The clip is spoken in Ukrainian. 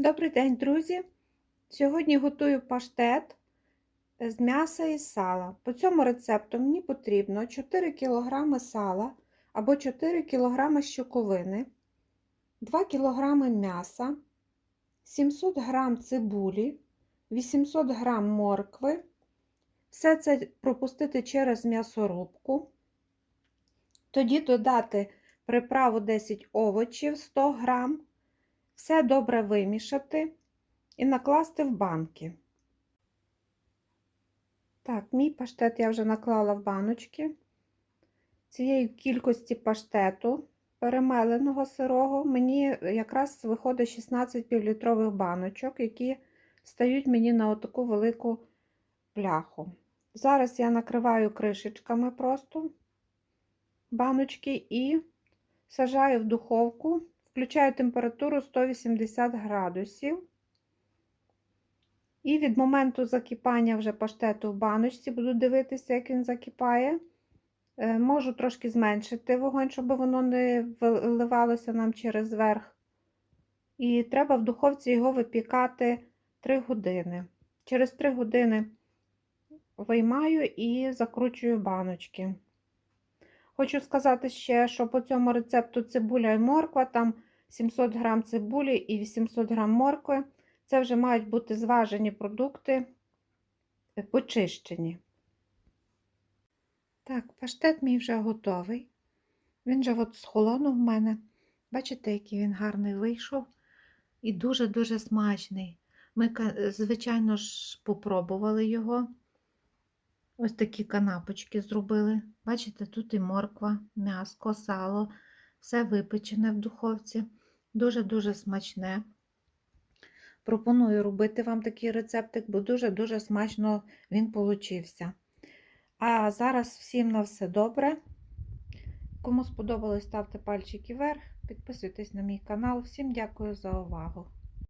Добрий день, друзі! Сьогодні готую паштет з м'яса і сала. По цьому рецепту мені потрібно 4 кг сала або 4 кг щоковини, 2 кг м'яса, 700 г цибулі, 800 г моркви. Все це пропустити через м'ясорубку. Тоді додати приправу 10 овочів 100 грам. Все добре вимішати і накласти в банки. Так, мій паштет я вже наклала в баночки. Цієї кількості паштету перемеленого сирого мені якраз виходить 16 півлітрових баночок, які стають мені на отаку велику пляху. Зараз я накриваю кришечками просто баночки і сажаю в духовку. Включаю температуру 180 градусів. І від моменту закипання вже паштету в баночці, буду дивитися, як він закипає. Можу трошки зменшити вогонь, щоб воно не виливалося нам через верх. І треба в духовці його випікати 3 години. Через 3 години виймаю і закручую баночки. Хочу сказати ще, що по цьому рецепту цибуля і морква, там 700 г цибулі і 800 г моркви. Це вже мають бути зважені продукти, почищені. Так, паштет мій вже готовий. Він вже от схолонув в мене. Бачите, який він гарний вийшов і дуже-дуже смачний. Ми, звичайно ж, попробували його. Ось такі канапочки зробили. Бачите, тут і морква, м'яско, сало, все випечене в духовці. Дуже-дуже смачне. Пропоную робити вам такий рецептик, бо дуже-дуже смачно він получився. А зараз всім на все добре. Кому сподобалось, ставте пальчики вверх, підписуйтесь на мій канал. Всім дякую за увагу!